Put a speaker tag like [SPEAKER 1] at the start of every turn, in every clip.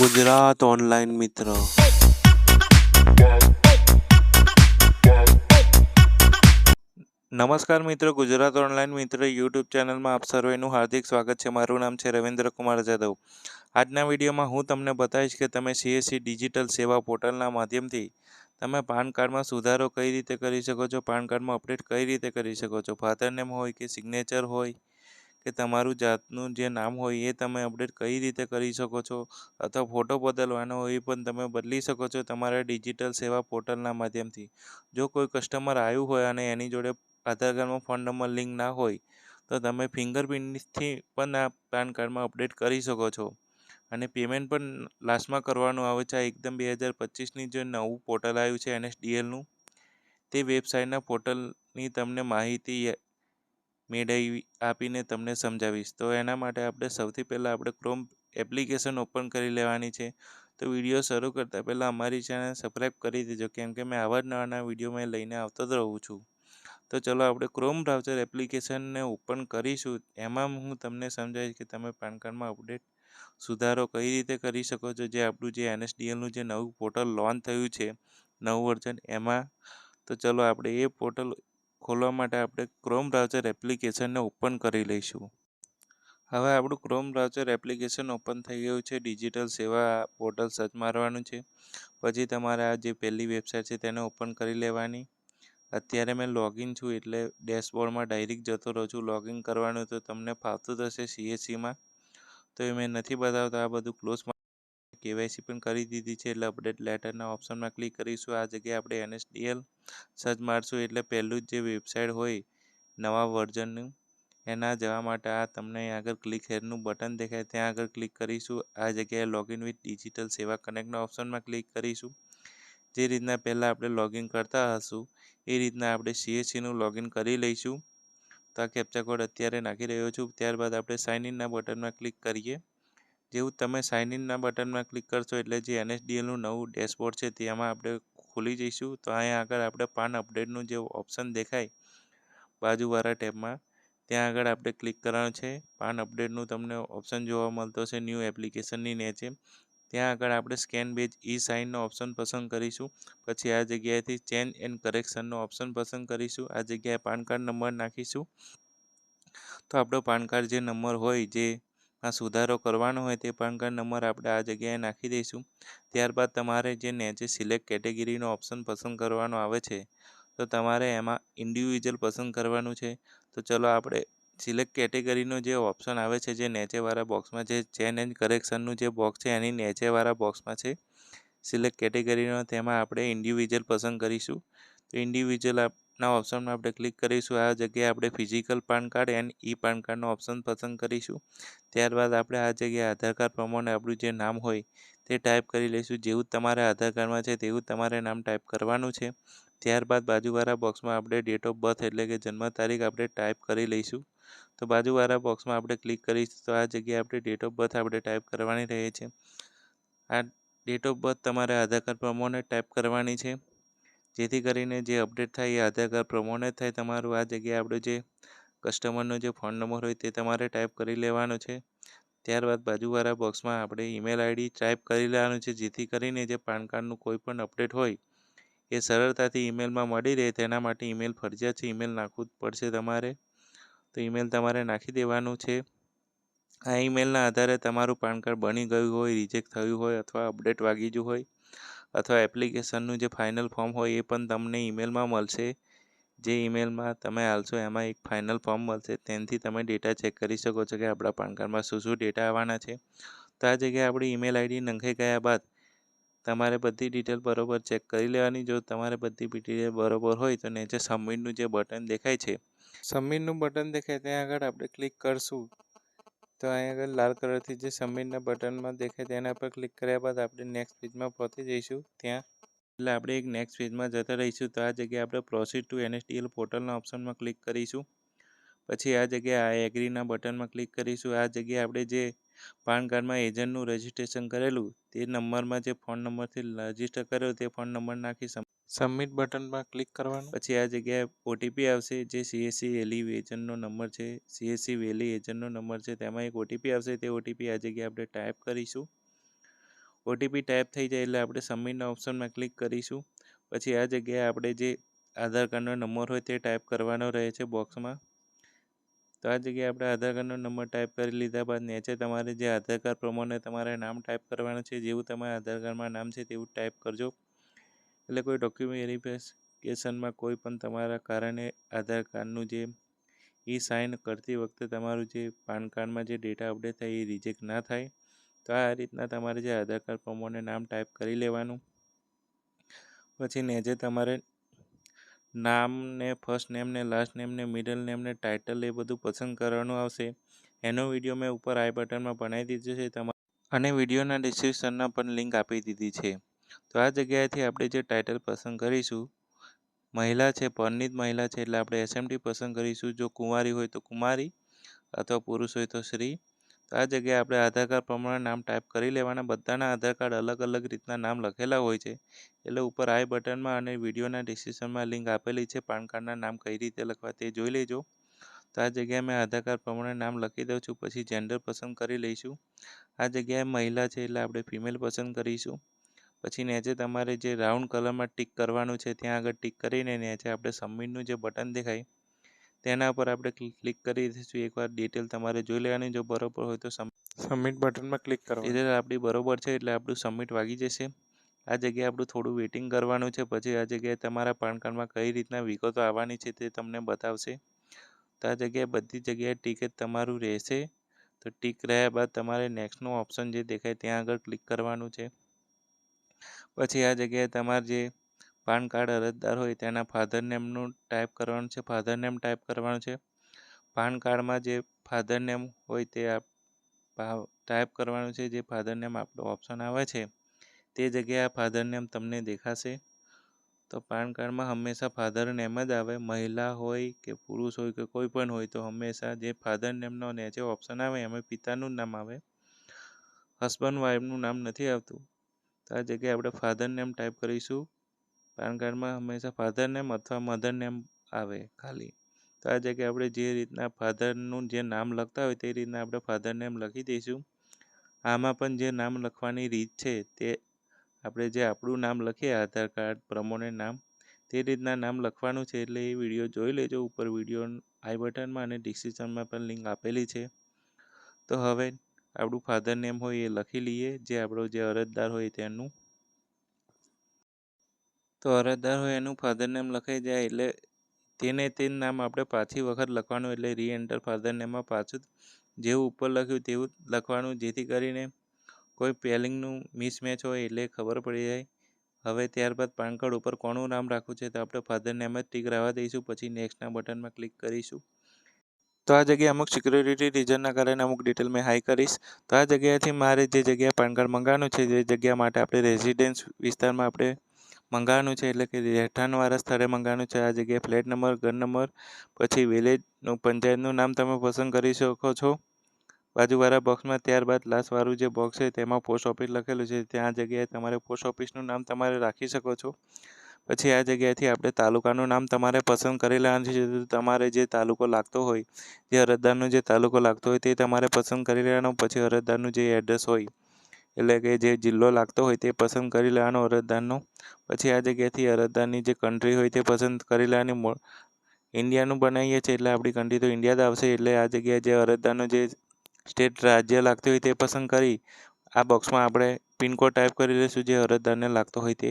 [SPEAKER 1] Gujarat online મિત્ર. નમસ્કાર મિત્રો, ગુજરાત ઓનલાઈન મિત્ર યુટ્યુબ ચેનલમાં આપ સર્વેનું હાર્દિક સ્વાગત છે. મારું નામ છે રવિન્દ્ર કુમાર જાદવ. આજના વિડીયોમાં હું તમને બતાવીશ કે તમે સીએસસી ડિજિટલ સેવા પોર્ટલના માધ્યમથી તમે પાન કાર્ડમાં સુધારો કઈ રીતે કરી શકો છો, પાન કાર્ડમાં અપડેટ કઈ રીતે કરી શકો છો ફાધર નેમ હોય કે સિગ્નેચર હોય કે તમારું જાતનું જે નામ હોય એ તમે અપડેટ કઈ રીતે કરી શકો છો? અથવા ફોટો બદલવાનો હોય એ પણ તમે બદલી શકો છો તમારા ડિજિટલ સેવા પોર્ટલના માધ્યમથી. જો કોઈ કસ્ટમર આવ્યું હોય અને એની જોડે આધાર કાર્ડમાં ફોન નંબર લિંક ના હોય, તો તમે ફિંગરપ્રિન્ટથી પણ આ પાન કાર્ડમાં અપડેટ કરી શકો છો. અને પેમેન્ટ પણ લાસ્ટમાં કરવાનું આવે છે. આ એકદમ બે હજાર પચીસની જે નવું પોર્ટલ આવ્યું છે, એનએસડીએલનું, તે વેબસાઇટના પોર્ટલની તમને માહિતી મેળવી આપીને તમને સમજાવીશ. તો એના માટે આપણે સૌથી પહેલાં આપણે ક્રોમ એપ્લિકેશન ઓપન કરી લેવાની છે. તો વીડિયો શરૂ કરતાં પહેલાં અમારી ચેનલ સબસ્ક્રાઈબ કરી દેજો, કેમ કે મેં આવા જ નવા વીડિયો મેં લઈને આવતો જ રહું છું. તો ચલો આપણે ક્રોમ બ્રાઉઝર એપ્લિકેશનને ઓપન કરીશું. એમાં હું તમને સમજાવીશ કે તમે પાન કાર્ડમાં અપડેટ સુધારો કઈ રીતે કરી શકો છો. જે આપણું જે એનએસડીએલનું જે નવું પોર્ટલ લોન્ચ થયું છે, નવું વર્ઝન એમાં. તો ચલો આપણે એ પોર્ટલ ખોલવા માટે આપણે ક્રોમ બ્રાઉઝર એપ્લિકેશનને ઓપન કરી લઈશું. હવે આપણું ક્રોમ બ્રાઉઝર એપ્લિકેશન ઓપન થઈ ગયું છે. ડિજિટલ સેવા પોર્ટલ સર્ચ મારવાનું છે. પછી તમારે આ જે પહેલી વેબસાઇટ છે તેને ઓપન કરી લેવાની. અત્યારે મેં લોગિન છું એટલે ડેશબોર્ડમાં ડાયરેક્ટ જતો રહું છું. લોગિન કરવાનું તો તમને ફાવતું થશે સીએસસીમાં તો એ મેં નથી બતાવતો. આ બધું ક્લોઝ કેવાયસી પણ કરી દીધી છે. એટલે અપડેટ લેટરના ઓપ્શનમાં ક્લિક કરીશું. આ જગ્યાએ આપણે એનએસડીએલ સર્ચ મારશું. એટલે પહેલું જ જે વેબસાઇટ હોય, નવા વર્ઝનનું એના જવા માટે આ તમને આગળ ક્લિક હેરનું બટન દેખાય. ત્યાં આગળ ક્લિક કરીશું. આ જગ્યાએ લોગિન વિથ ડિજિટલ સેવા કનેક્ટના ઓપ્શનમાં ક્લિક કરીશું. જે રીતના પહેલાં આપણે લોગિન કરતા હશું, એ રીતના આપણે સીએસસીનું લોગિન કરી લઈશું. તો આ કેપ્ચા કોડ અત્યારે નાખી રહ્યો છું. ત્યારબાદ આપણે સાઇન ઇનના બટનમાં ક્લિક કરીએ. જેવું તમે સાઇન ઇનના બટનમાં ક્લિક કરશો એટલે જે એનએસડીએલનું નવું ડેશબોર્ડ છે તેમાં આપણે ખોલી જઈશું. તો અહીંયા આગળ આપણે પાન અપડેટનું જે ઓપ્શન દેખાય બાજુવાળા ટેબમાં, ત્યાં આગળ આપણે ક્લિક કરવાનું છે. પાન અપડેટનું તમને ઓપ્શન જોવા મળતો છે ન્યૂ એપ્લિકેશનની નીચે. ત્યાં આગળ આપણે સ્કેન બેજ ઈ સાઇનનો ઓપ્શન પસંદ કરીશું. પછી આ જગ્યાએથી ચેન્જ એન્ડ કરેક્શનનો ઓપ્શન પસંદ કરીશું. આ જગ્યાએ પાન કાર્ડ નંબર નાખીશું. તો આપણો પાન કાર્ડ જે નંબર હોય, જે આ સુધારો કરવાનો હોય તે પાન કાર્ડ નંબર આપણે આ જગ્યાએ નાખી દઈશું. ત્યારબાદ તમારે જે નેચે સિલેક્ટ કેટેગરીનો ઓપ્શન પસંદ કરવાનો આવે છે, તો તમારે એમાં ઇન્ડિવિજ્યુઅલ પસંદ કરવાનું છે. તો ચલો આપણે સિલેક્ટ કેટેગરીનો જે ઓપ્શન આવે છે, જે નેચેવાળા બોક્સમાં જે ચેન એન્ડ કરેક્શનનું જે બોક્સ છે, એની નેચેવાળા બોક્સમાં છે. સિલેક્ટ કેટેગરીનો તેમાં આપણે ઇન્ડિવિજ્યુઅલ પસંદ કરીશું. તો ઇન્ડિવિજ્યુઅલના ઓપ્શનમાં આપણે ક્લિક કરીશું, આ જગ્યાએ આપણે physical PAN card and E PAN કાર્ડનો ઓપ્શન પસંદ કરીશું. ત્યારબાદ આપણે આ જગ્યાએ આધાર કાર્ડ પ્રમાણે આપણું જે નામ હોય તે ટાઈપ કરી લઈશું. જેવું તમારે આધાર કાર્ડમાં છે તેવું તમારે નામ ટાઈપ કરવાનું છે. ત્યારબાદ બાજુવાળા બોક્સમાં આપણે ડેટ ઓફ બર્થ એટલે કે જન્મ તારીખ આપણે ટાઈપ કરી લઈશું. તો બાજુવાળા બોક્સમાં આપણે ક્લિક કરીશું તો આ જગ્યાએ આપણે ડેટ ઓફ બર્થ આપણે ટાઈપ કરવાની રહે છે. આ ડેટ ઓફ બર્થ તમારે આધાર કાર્ડ પ્રમાણે ટાઈપ કરવાની છે. જેથી કરીને જે અપડેટ થાય એ આધાર કાર્ડ પ્રમાણે થાય તમારું. આ જગ્યાએ આપણે જે કસ્ટમરનો જે ફોન નંબર હોય તે તમારે ટાઈપ કરી લેવાનો છે. ત્યારબાદ બાજુવાળા બોક્સમાં આપણે ઈમેલ આઈડી ટાઈપ કરી લેવાનું છે. જેથી કરીને જે પાન કાર્ડનું કોઈ પણ અપડેટ હોય એ સરળતાથી ઈમેલમાં મળી રહે. તેના માટે ઈમેલ ફરજિયાત છે. ઈમેલ નાખવું પડશે તમારે. તો ઈમેલ તમારે નાખી દેવાનું છે. આ ઈમેલના આધારે તમારું પાન કાર્ડ બની ગયું હોય રિજેક્ટ થયું હોય અથવા અપડેટ વાગી ગયું હોય અથવા એપ્લિકેશનનું જે ફાઇનલ ફોર્મ હોય એ પણ તમને ઈમેલમાં મળશે. જે ઈમેલમાં તમે હાલશો એમાં એક ફાઇનલ ફોર્મ મળશે. તેનાથી તમે ડેટા ચેક કરી શકો છો કે આપણા પાન કાર્ડમાં શું શું ડેટા આવવાના છે. તો આ જગ્યાએ આપણી ઈમેલ આઈડી નંખાઈ ગયા બાદ તમારે બધી ડિટેલ બરોબર ચેક કરી લેવાની. જો તમારે બધી ડિટેલ બરોબર હોય તો નીચે સબમિટનું જે બટન દેખાય છે. સબમિટનું બટન દેખાય ત્યાં આગળ આપણે ક્લિક કરશું. તો અહીં આગળ લાલ કલરથી જે સબમિટના બટનમાં દેખાય તેના પર ક્લિક કર્યા બાદ આપણે નેક્સ્ટ પેજમાં પહોંચી જઈશું. ત્યાં એટલે આપણે એક નેક્સ્ટ પેજમાં જતા રહીશું. તો આ જગ્યાએ આપણે પ્રોસીડ ટુ એનએસડીએલ પોર્ટલના ઓપ્શનમાં ક્લિક કરીશું. પછી આ જગ્યાએ આ એગ્રીના બટનમાં ક્લિક કરીશું. આ જગ્યાએ આપણે જે પાન કાર્ડમાં એજન્ટનું રજિસ્ટ્રેશન કરેલું તે નંબરમાં જે ફોન નંબરથી રજિસ્ટર કર્યો તે ફોન નંબર નાખી સબમિટ બટનમાં ક્લિક કરવાનું. પછી આ જગ્યાએ ઓટીપી આવશે જે સીએસસી વેલી એજન્ટનો નંબર છે. સીએસસી વેલી એજન્ટનો નંબર છે તેમાં એક ઓટીપી આવશે તે ઓટીપી આ જગ્યાએ આપણે ટાઈપ કરીશું. ઓટીપી ટાઈપ થઈ જાય એટલે આપણે સબમિટના ઓપ્શનમાં ક્લિક કરીશું. પછી આ જગ્યાએ આપણે જે આધાર કાર્ડનો નંબર હોય તે ટાઈપ કરવાનો રહે છે બોક્સમાં. તો આ જગ્યાએ આપણે આધાર કાર્ડનો નંબર ટાઈપ કરી લીધા બાદ નીચે તમારે જે આધાર કાર્ડ પ્રમાણે તમારે નામ ટાઈપ કરવાનું છે, જેવું તમારા આધાર કાર્ડમાં નામ છે તેવું ટાઈપ કરજો. એટલે કોઈ ડોક્યુમેન્ટ વેરિફિકેશનમાં કોઈ પણ તમારા કારણે આધાર કાર્ડનું જે ઈ સાઇન કરતી વખતે તમારું જે પાન કાર્ડમાં જે ડેટા અપડેટ થાય એ રિજેક્ટ ના થાય, તો આ રીતના તમારે જે આધાર કાર્ડ પ્રમાણે નામ ટાઈપ કરી લેવાનું. પછી નેજે તમારે નામ ને ફર્સ્ટ નેમ ને લાસ્ટ નેમ ને મિડલ નેમ ને ટાઇટલ એ બધું પસંદ કરવાનું આવશે. એનો વીડિયો મેં ઉપર આઈ બટનમાં બનાવી દીધો છે. તમારે અને વિડીયોના ડિસ્ક્રિપ્શનમાં પણ લિંક આપી દીધી છે. તો આ જગ્યાએથી આપણે જે ટાઇટલ પસંદ કરીશું, મહિલા છે પરણિત મહિલા છે, એટલે આપણે એસએમટી પસંદ કરીશું. જો કુંવારી હોય તો કુમારી અથવા પુરુષ હોય તો શ્રી તો આ જગ્યાએ આપણે આધાર કાર્ડ પ્રમાણે નામ ટાઈપ કરી લેવાના. બધાના આધાર કાર્ડ અલગ અલગ રીતના નામ લખેલા હોય છે. એટલે ઉપર આઈ બટનમાં અને વિડીયોના ડિસ્ક્રિપ્શનમાં લિંક આપેલી છે. પાન કાર્ડના નામ કઈ રીતે લખવા તે જોઈ લેજો. તો આ જગ્યાએ મેં આધાર કાર્ડ પ્રમાણે નામ લખી દઉં છું. પછી જેન્ડર પસંદ કરી લઈશું. આ જગ્યાએ મહિલા છે એટલે આપણે ફિમેલ પસંદ કરીશું. પછી નીચે તમારે જે રાઉન્ડ કલરમાં ટીક કરવાનું છે, ત્યાં આગળ ટીક કરીને નીચે આપણે સબમિટનું જે બટન દેખાય તેના પર આપણે ક્લિક કરી દઈશું. એકવાર ડિટેલ તમારે જોઈ લેવાની. જો બરોબર હોય તો
[SPEAKER 2] સબમિટ બટનમાં ક્લિક કરો
[SPEAKER 1] ડિટેલ આપણી બરોબર છે એટલે આપણું સબમિટ વાગી જશે. આ જગ્યાએ આપણું થોડું વેઇટિંગ કરવાનું છે. પછી આ જગ્યાએ તમારા પાન કાર્ડમાં કઈ રીતના વિગતો આવવાની છે તે તમને બતાવશે. તો આ જગ્યાએ બધી જગ્યાએ ટીક તમારું રહેશે. તો ટીક રહ્યા બાદ તમારે નેક્સ્ટનું ઓપ્શન જે દેખાય ત્યાં આગળ ક્લિક કરવાનું છે. પછી આ જગ્યાએ તમારે જે પાન કાર્ડ અરજદાર હોય તેના ફાધર નેમનું ટાઈપ કરવાનું છે. ફાધર નેમ ટાઈપ કરવાનું છે. પાન કાર્ડમાં જે ફાધર નેમ હોય તે ટાઈપ કરવાનું છે. જે ફાધર નેમ આપણો ઓપ્શન આવે છે, તે જગ્યાએ ફાધર નેમ તમને દેખાશે. તો પાન કાર્ડમાં હંમેશા ફાધર નેમ જ આવે. મહિલા હોય કે પુરુષ હોય કે કોઈ પણ હોય તો હંમેશા જે ફાધર નેમનો જે ઓપ્શન આવે એમાં પિતાનું નામ આવે. હસબન્ડ વાઈફનું નામ નથી આવતું. તો આ જગ્યાએ આપણે ફાધર નેમ ટાઈપ કરીશું. પાન કાર્ડમાં હંમેશા ફાધર નેમ અથવા મધર નેમ આવે ખાલી. તો આ જગ્યાએ આપણે જે રીતના ફાધરનું જે નામ લખતા હોય તે રીતના આપણે ફાધર નેમ લખી દઈશું. આમાં પણ જે નામ લખવાની રીત છે તે આપણે જે આપણું નામ લખીએ, આધાર કાર્ડ પ્રમાણે નામ, તે રીતના નામ લખવાનું છે એટલે એ વીડિયો જોઈ લેજો. ઉપર વીડિયો આઈ બટનમાં અને ડિસ્ક્રિપ્શનમાં પણ લિંક આપેલી છે. તો હવે આપણું ફાધર નેમ હોય એ લખી લઈએ. જે આપણો જે અરજદાર હોય તેનું તો અરજદાર હોય એનું ફાધર નેમ લખાઈ જાય એટલે તેને તે નામ આપણે પાછી વખત લખવાનું એટલે રી એન્ટર ફાધર નેમમાં પાછું જેવું ઉપર લખ્યું તેવું લખવાનું, જેથી કરીને કોઈ પેલિંગનું મિસમેચ હોય એટલે ખબર પડી જાય. હવે ત્યારબાદ પાન કાર્ડ ઉપર કોનું નામ રાખવું છે તો આપણે ફાધર નેમ જ ટીક રહેવા દઈશું, પછી નેક્સ્ટના બટનમાં ક્લિક કરીશું. તો આ જગ્યાએ અમુક સિક્યુરિટી રીઝનના કારણે અમુક ડિટેલ મેં હાઈ કરીશ. તો આ જગ્યાએથી મારે જે જગ્યાએ પાન કાર્ડ મંગાવવાનું છે, જે જગ્યા માટે આપણે રેઝિડેન્સ વિસ્તારમાં આપણે મંગાવવાનું છે, એટલે કે રહેઠાણવાળા સ્થળે મંગાવવાનું છે, આ જગ્યાએ ફ્લેટ નંબર, ઘર નંબર, પછી વિલેજનું, પંચાયતનું નામ તમે પસંદ કરી શકો છો. બાજુવાળા બોક્સમાં ત્યારબાદ લાસ્ટવાળું જે બોક્સ છે, તેમાં પોસ્ટ ઓફિસ લખેલું છે, ત્યાં જગ્યાએ તમારે પોસ્ટ ઓફિસનું નામ તમારે રાખી શકો છો. પછી આ જગ્યાએથી આપણે તાલુકાનું નામ તમારે પસંદ કરી લેવાનું છે તમારે જે તાલુકો લાગતો હોય, જે અરજદારનો જે તાલુકો લાગતો હોય, તે તમારે પસંદ કરી લેવાનો, પછી અરજદારનું જે એડ્રેસ હોય એટલે કે જે જિલ્લો લાગતો હોય તે પસંદ કરી લેવાનો અરજદારનો. પછી આ જગ્યાએથી અરજદારની જે કન્ટ્રી હોય તે પસંદ કરી લેવાની ઇન્ડિયાનું બનાવીએ છીએ એટલે આપણી કન્ટ્રી તો ઇન્ડિયા જ આવશે એટલે આ જગ્યાએ જે અરજદારનો જે સ્ટેટ રાજ્ય લાગતું હોય તે પસંદ કરી આ બોક્સમાં આપણે પિનકોડ ટાઈપ કરી લઈશું જે અરજદારને લાગતો હોય તે.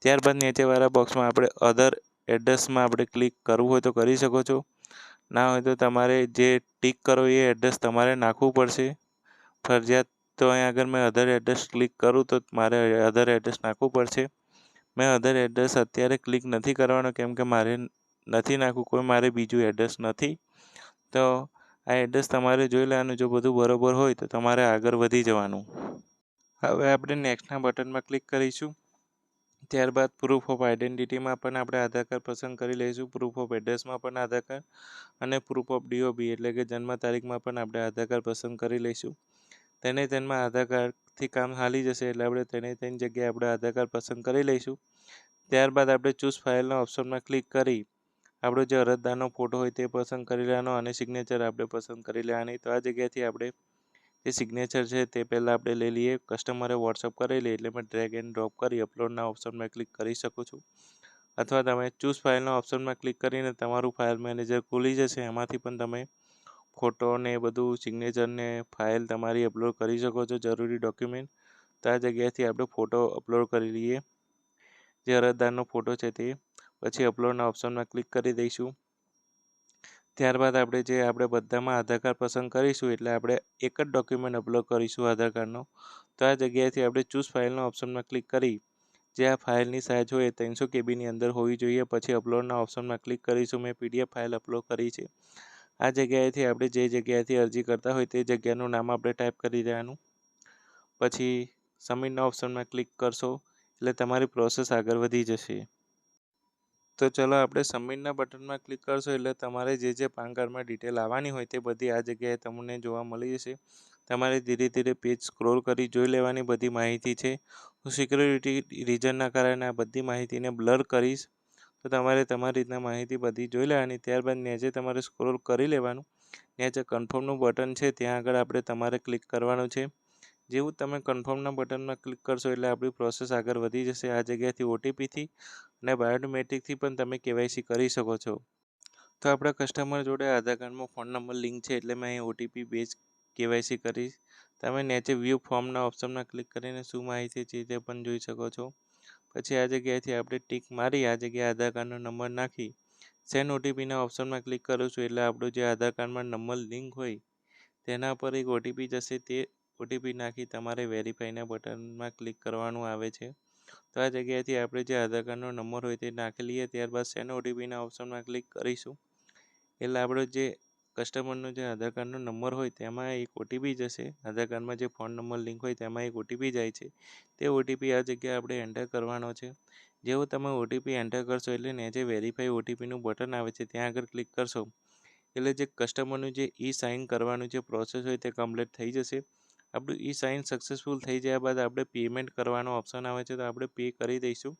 [SPEAKER 1] ત્યારબાદ નીચેવાળા બોક્સમાં આપણે અધર એડ્રેસમાં આપણે ક્લિક કરવું હોય તો કરી શકો છો. ના હોય તો તમારે જે ટીક કરો એ એડ્રેસ તમારે નાખવું પડશે. ફરજિયાત તો અહીં આગળ મેં અધર એડ્રેસ ક્લિક કરું તો મારે અધર એડ્રેસ નાખવું પડશે. મેં અધર એડ્રેસ અત્યારે ક્લિક નથી કરવાનો કેમ કે મારે નથી નાખવું, કોઈ મારે બીજું એડ્રેસ નથી. તો આ એડ્રેસ તમારે જોઈ લેવાનું, જો બધું બરોબર હોય તો તમારે આગળ વધી જવાનું. હવે આપણે નેક્સ્ટના બટનમાં ક્લિક કરીશું. ત્યારબાદ પ્રૂફ ઓફ આઈડેન્ટિટીમાં પણ આપણે આધાર કાર્ડ પસંદ કરી લઈશું પ્રૂફ ઓફ એડ્રેસમાં પણ આધાર કાર્ડ અને પ્રૂફ ઓફ ડીઓબી એટલે કે જન્મ તારીખમાં પણ આપણે આધાર કાર્ડ પસંદ કરી લઈશું. તેને તેમાં આધાર કાર્ડથી કામ હાલી જશે એટલે આપણે તેને તેની જગ્યાએ આપણે આધાર કાર્ડ પસંદ કરી લઈશું. ત્યારબાદ આપણે ચૂઝ ફાઇલના ઓપ્શનમાં ક્લિક કરી આપણો જે અરજદારનો ફોટો હોય તે પસંદ કરી લેવાનો અને સિગ્નેચર આપણે પસંદ કરી લેવાની. તો આ જગ્યાથી આપણે જે સિગ્નેચર છે તે પહેલાં આપણે લઈ લઈએ કસ્ટમરે વોટ્સઅપ કરી લઈએ એટલે મેં ડ્રેગ એન્ડ ડ્રોપ કરી અપલોડના ઓપ્શનમાં ક્લિક કરી શકું છું. અથવા તમે ચૂઝ ફાઇલના ઓપ્શનમાં ક્લિક કરીને તમારું ફાઇલ મેનેજર ખુલી જશે, એમાંથી પણ તમે ફોટો ને બધું સિગ્નેચર ને ફાઇલ તમારી અપલોડ કરી શકો છો, જરૂરી ડોક્યુમેન્ટ તો આ જગ્યાએથી આપણે ફોટો અપલોડ કરી લઈએ. જે અરજદારનો ફોટો છે તે. પછી અપલોડના ઓપ્શનમાં ક્લિક કરી દઈશું. ત્યારબાદ આપણે જે આપણે બધામાં આધાર કાર્ડ પસંદ કરીશું, એટલે આપણે એક જ ડોક્યુમેન્ટ અપલોડ કરીશું આધાર કાર્ડનો. તો આ જગ્યાએથી આપણે ચૂઝ ફાઇલના ઓપ્શનમાં ક્લિક કરી. જે આ ફાઇલની સાઇઝ હોય ત્રણસો કેબીની અંદર હોવી જોઈએ. પછી અપલોડના ઓપ્શનમાં ક્લિક કરીશું. મેં પીડીએફ ફાઇલ અપલોડ કરી છે. આ જગ્યાએથી આપણે જે જગ્યાએથી અરજી કરતા હોય તે જગ્યાનું નામ આપણે ટાઈપ કરી દેવાનું. પછી સબમિટના ઓપ્શનમાં ક્લિક કરશો, એટલે તમારી પ્રોસેસ આગળ વધી જશે. તો ચલો આપણે સબમિટના બટનમાં ક્લિક કરશો, એટલે તમારે જે જે પાન કાર્ડમાં ડિટેલ આવવાની હોય તે બધી આ જગ્યાએ તમને જોવા મળી જશે. તમારે ધીરે ધીરે પેજ સ્ક્રોલ કરી જોઈ લેવાની બધી માહિતી છે. હું સિક્યોરિટી રીઝનના કારણે આ બધી માહિતીને બ્લર કરીશ. તો તમારે તમારી રીતના માહિતી બધી જોઈ લેવાની. ત્યારબાદ નેચે તમારે સ્ક્રોલ કરી લેવાનું. નેચે કન્ફર્મનું બટન છે, ત્યાં આગળ આપણે તમારે ક્લિક કરવાનું છે. જેવું તમે કન્ફર્મના બટનમાં ક્લિક કરશો એટલે આપણી પ્રોસેસ આગળ વધી જશે. આ જગ્યાથી ઓટીપીથી અને બાયોમેટ્રિકથી પણ તમે કેવાયસી કરી શકો છો. તો આપણા કસ્ટમર જોડે આધાર કાર્ડમાં ફોન નંબર લિંક છે એટલે મેં અહીં ઓટીપી બેઝ કેવાયસી કરીશ તમે નેચે વ્યૂ ફોર્મના ઓપ્શનમાં ક્લિક કરીને શું માહિતી છે તે પણ જોઈ શકો છો. પછી આ જગ્યાએથી આપણે ટીક મારી, આ જગ્યાએ આધાર કાર્ડનો નંબર નાખી સેન્ડ ઓટીપીના ઓપ્શનમાં ક્લિક કરું છું. એટલે આપણો જે આધાર કાર્ડમાં નંબર લિંક હોય, તેના પર એક ઓટીપી જશે. તે ઓટીપી નાખી તમારે વેરીફાઈના બટનમાં ક્લિક કરવાનું આવે છે. તો આ જગ્યાએથી આપણે જે આધાર કાર્ડનો નંબર હોય તે નાખી લઈએ. ત્યારબાદ સેન્ડ ઓટીપીના ઓપ્શનમાં ક્લિક કરીશું. એટલે આપણો જે કસ્ટમરનો જે આધાર કાર્ડનો નંબર હોય તેમાં એક ઓટીપી જશે. આધાર કાર્ડમાં જે ફોન નંબર, લિંક હોય તેમાં એક ઓટીપી જાય છે. તે ઓટીપી આ જગ્યાએ આપણે એન્ટર કરવાનો છે. જેવો તમે ઓટીપી એન્ટર કરશો એટલે ને જે વેરીફાઈ ઓટીપીનું બટન આવે છે, ત્યાં આગળ ક્લિક કરશો. એટલે જે કસ્ટમરનું જે ઈ સાઇન કરવાનું જે પ્રોસેસ હોય તે કમ્પ્લીટ થઈ જશે. આપણું ઈ સાઇન સક્સેસફુલ થઈ ગયા બાદ આપણે પેમેન્ટ કરવાનો ઓપ્શન આવે છે તો આપણે પે કરી દઈશું.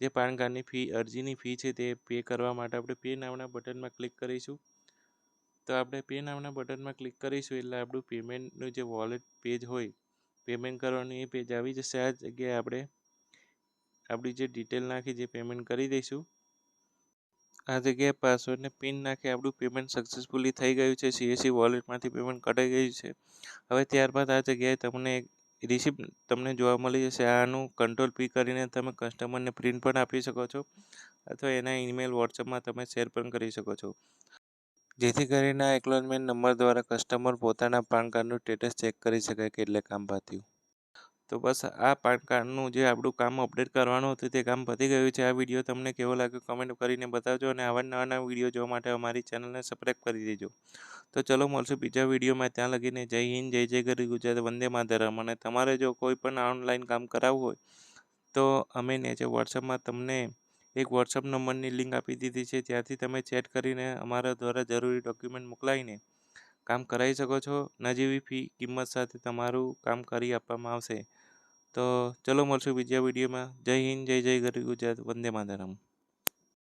[SPEAKER 1] જે પાન કાર્ડની ફી અરજીની ફી છે તે પે કરવા માટે આપણે પે નામના બટનમાં ક્લિક કરીશું. તો આપણે પે નામના બટનમાં ક્લિક કરીશું એટલે આપણું પેમેન્ટનું જે વોલેટ પેજ હોય, પેમેન્ટ કરવાનું એ પેજ આવી જશે. આ જગ્યાએ આપણે આપણી જે ડિટેલ નાખી જે પેમેન્ટ કરી દઈશું. આ જગ્યાએ પાસવર્ડને પિન નાખી આપણું પેમેન્ટ સક્સેસફુલી થઈ ગયું છે. સીએસસી વોલેટમાંથી પેમેન્ટ કટાઈ ગયું છે. હવે ત્યારબાદ આ જગ્યાએ તમને રિસીપ્ટ તમને જોવા મળી જશે. આનું કંટ્રોલ પી કરીને તમે કસ્ટમરને પ્રિન્ટ પણ આપી શકો છો. અથવા એના ઈમેલ વોટ્સઅપમાં તમે શેર પણ કરી શકો છો. જેથી કરીને આ એક્નોલેજમેન્ટ નંબર દ્વારા કસ્ટમર પોતાના પાન કાર્ડનું સ્ટેટસ ચેક કરી શકે કે એટલે કામ પાત્યું. તો બસ આ પાન કાર્ડનું જે આપણું કામ અપડેટ કરવાનું હતું તે કામ પતી ગયું છે. આ વીડિયો તમને કેવો લાગ્યો કમેન્ટ કરીને બતાવજો અને આવા નવા નવા વીડિયો જોવા માટે અમારી ચેનલને સબસ્ક્રાઈબ કરી દેજો. તો ચલો મળશું બીજા વિડીયોમાં ત્યાં લગીને જય હિન્દ, જય જય ગરી ગુજરાત, વંદે માતરમ. અને તમારે જો કોઈ પણ ઓનલાઈન કામ કરાવવું હોય તો અમે નીચે વોટ્સઅપમાં તમને એક વોટ્સઅપ નંબરની લિંક આપી દીધી છે. ત્યાંથી તમે ચેટ કરીને અમારા દ્વારા જરૂરી ડોક્યુમેન્ટ મોકલાવીને કામ કરાવી શકો છો. નજીવી ફી કિંમત સાથે તમારું કામ કરી આપવામાં આવશે. તો ચલો મળશું બીજા વિડીયોમાં જય હિન્દ, જય જય ગરી ગુજરાત. વંદે માતરમ.